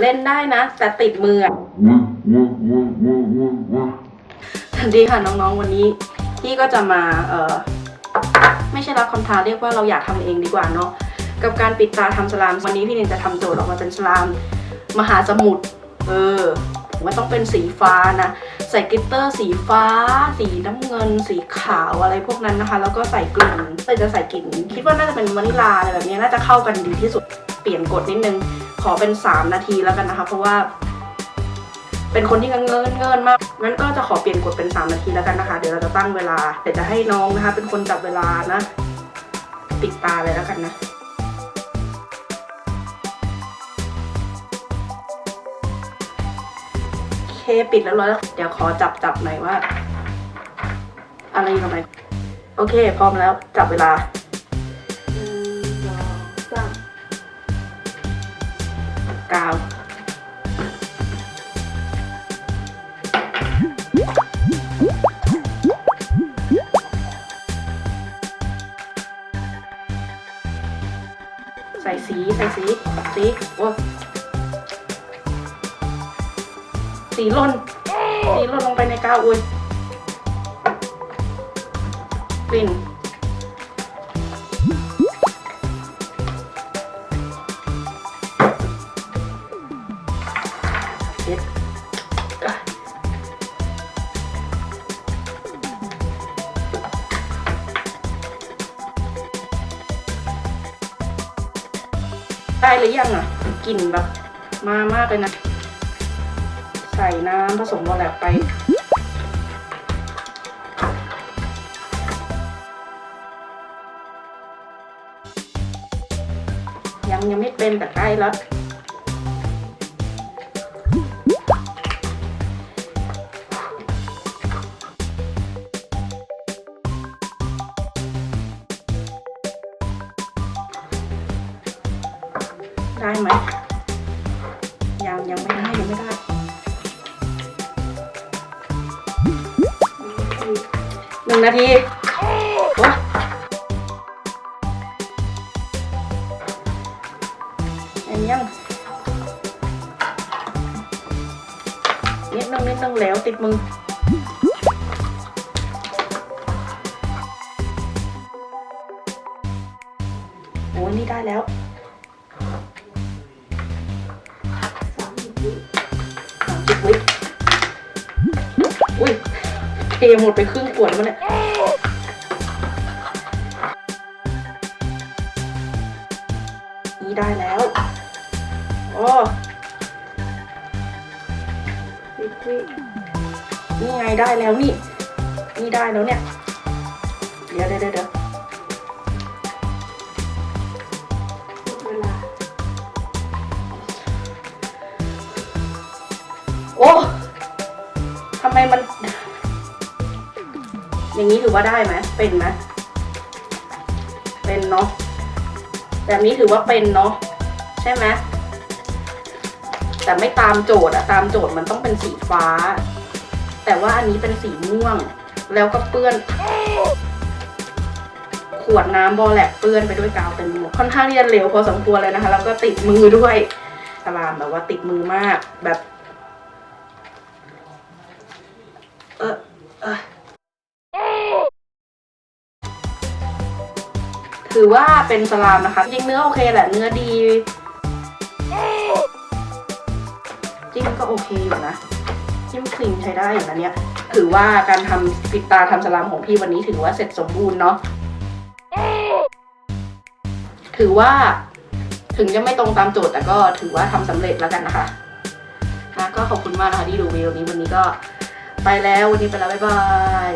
เล่นได้นะ แต่ติดมืออะสวัสดีค่ะน้องๆวันนี้พี่ก็จะมาเออไม่ใช่รับคำท้าเรียกว่าเราอยากทำเองดีกว่าเนาะกับการปิดตาทำสลาม วันนี้พี่นินจะทำโจทย์ออกมาเป็นสลาม มหาสมุทรเออว่าต้องเป็นสีฟ้านะใส่กลิตเตอร์สีฟ้า สีน้ำเงิน สีขาวอะไรพวกนั้นนะคะ แล้วก็ใส่กลิ่นแต่จะใส่กลิ่นคิดว่าน่าจะเป็นวานิลลาอะไรแบบนี้น่าจะเข้ากันดีที่สุดเปลี่ยนกฎนิดนึง อเป็น 3 นาทีแล้วกันนะคะ เพราะว่า เป็นคนที่เงินเงินเงินมากงั้นก็จะขอเปลี่ยนกฎเป็น 3 นาทีแล้วกันนะคะ เดี๋ยวเราจะตั้งเวลาเดี๋ยวจะให้น้องนะคะ เป็นคนจับเวลานะปิดตาเลยแล้วกันนะเคปิดแล้วร้อยแล้วเดี๋ยวขอจับจับหน่อยว่า อะไรอยู่ตรงไหนโอเค พร้อมแล้วจับเวลา กาว ใส่สี ใส่สี สีโอ้สีล่น สีล่นลงไปในกาวอุ้ยกลิ่น ช็ดได้หรือยังอะกลิ่นแบบมามากเลยนะ ใส่น้ำผสมวอลแลบไปยังยังไม่เป็นแต่ใกล้แล้ว ได้ไหมยังยังไม่ได้ยังไม่ได้หนึ่งนาทีโอ๊ยอันยังนิดนึงนิดนึงแล้วติดมือโอ้ยนี่ได้แล้ว สามสิบวิอุ้ยเทหมดไปครึ่งขวดแล้วมั้งเนี่ยนี่ได้แล้วโอ้สิบวินี่ไงได้แล้วนี่ นี่ได้แล้วเนี่ย เดี๋ยวเดี๋ยวเดี๋ยว มมัน อย่างนี้ถือว่าได้ไหมเป็นไหมเป็นเนาะแบบนี้ถือว่าเป็นเนาะใช่ไหมแต่ไม่ตามโจทย์อะตามโจทย์มันต้องเป็นสีฟ้า แต่ว่าอันนี้เป็นสีม่วง แล้วก็เปื้อน ขวดน้ำบอแลกเปื้อนไปด้วยกาวเต็มหมดค่อนข้างที่จะเหลวพอสมควรเลยนะคะ แล้วก็ติดมือด้วยสลามแบบว่าติดมือมากแบบ เออเออถือว่าเป็นสลามนะคะ จริงเนื้อโอเคแหละเนื้อดีจิ้มก็โอเคอยู่นะจิ้มครีมใช้ได้อยู่นะเนี่ยถือว่าการทำปิดตาทำสลามของพี่วันนี้ถือว่าเสร็จสมบูรณ์เนาะถือว่าถึงจะไม่ตรงตามโจทย์แต่ก็ถือว่าทำสำเร็จแล้วกันนะคะนะก็ขอบคุณมากนะคะที่ดูวิดีโอนี้วันนี้ก็ ไปแล้ววันนี้ไปแล้วบ๊ายบาย